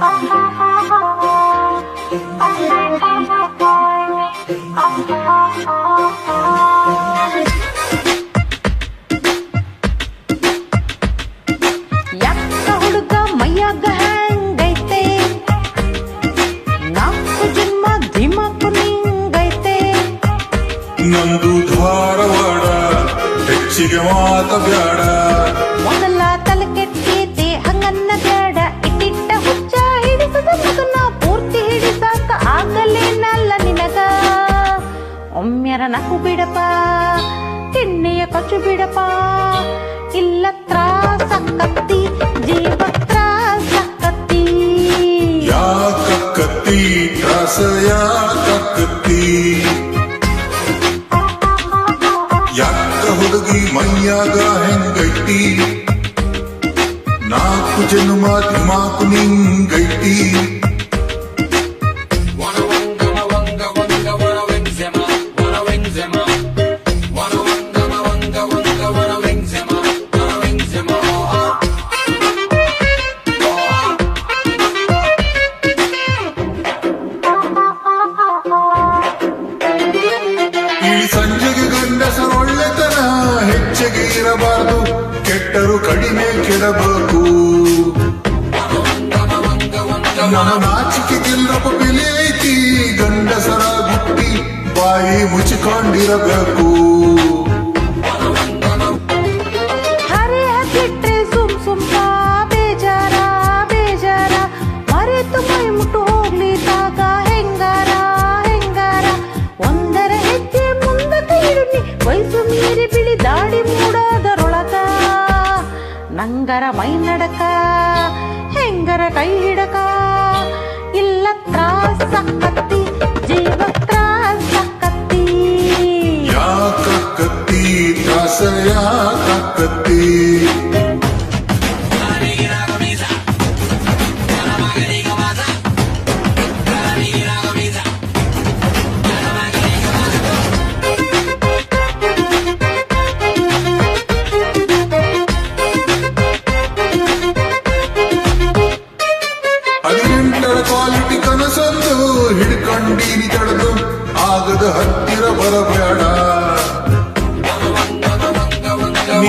ಯಾಕ ನಂದು ಧಾರವಾಡ ಹೆಚ್ಚಿಗೆ ಮಾತ ಬ್ಯಾಡ. ಮೊದಲ ತಲೆ ಕೆಟ್ಟೈತೆ ಹಂಗನ್ನ ಬೇಡ. ಇಟ್ಟಿಟ್ಟ ಹುಚ್ಚ ಹಿಡಿಸದ ಮಗನ ಪೂರ್ತಿ ಹಿಡಿಸಾಕ ಆಗಲೇನಲ್ಲ ನಿನಗ. ಒಮ್ಮೆರ ನಕು ಬಿಡಪ ತಿಣ್ಣೆಯ ಕಚ್ಚು ಬಿಡಪ ಇಲ್ಲ ತ್ರಾಸಕ್ಕತ್ತಿ ಜೀವ ತ್ರಾಸಕ್ಕತ್ತಿ. ಯಾಕಕ್ಕತ್ತಿ ತ್ರಾಸ ಯಾಕ ಯಾಕ ಹುಡುಗಿ ಮೈಯಾಗ ಹೆಂಗೈತಿ ನಾಲ್ಕು ಜನ್ಮ ದಿಮಾಕು ನಿಂಗೈತಿ ಹೆಚ್ಚಿಗೆ ಇರಬಾರದು ಕೆಟ್ಟರು ಕಡಿಮೆ ಕೆಡಬೇಕು ನಾಚಿಕೆಗಿಲ್ಲಪ್ಪ ಬೆಲೆ ಐತಿ ಗಂಡಸರ ಗುಟ್ಟಿ ಬಾಯಿ ಮುಚ್ಚಿಕೊಂಡಿರಬೇಕು ನಂಗರ ಮೈ ನಡಕ ಹೆಂಗರ ಕೈ ಹಿಡಕ ಇಲ್ಲ ತ್ರಾಸಕ್ಕತ್ತಿ ಜೀವ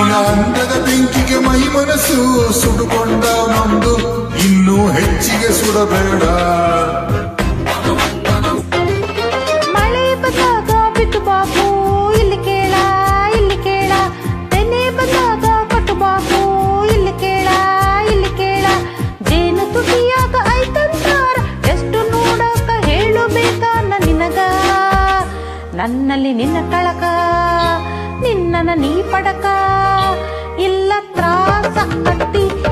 ನಿನ್ನ ಅಂದದ ಬೆಂಕಿಗೆ ಮೈ ಮನಸ್ಸು ಸುಡುಕೊಂಡ ನೊಂದು ಇನ್ನೂ ಹೆಚ್ಚಿಗೆ ಸುಡಬೇಡ. ಮಳೆ ಬಂದಾಗ ಬಿಟ್ಟು ಬಾಕು, ಇಲ್ಲಿ ಕೇಳ ಇಲ್ಲಿ ಕೇಳ. ತೆನೆ ಬಂದಾಗ ಕಟ್ಟು ಬಾಕು, ಇಲ್ಲಿ ಕೇಳ ಇಲ್ಲಿ ಕೇಳ. ಜೇನು ತುಟಿಯಾಗ ಐತಂತಾರ, ಎಷ್ಟು ನೋಡಕ ಹೇಳು ಬೇಕಾನ ನಿನಗ ನನ್ನಲ್ಲಿ ನಿನ್ನ ಕಳಕ, ನಿನ್ನನ ನೀ ಪಡಕ. பத்தி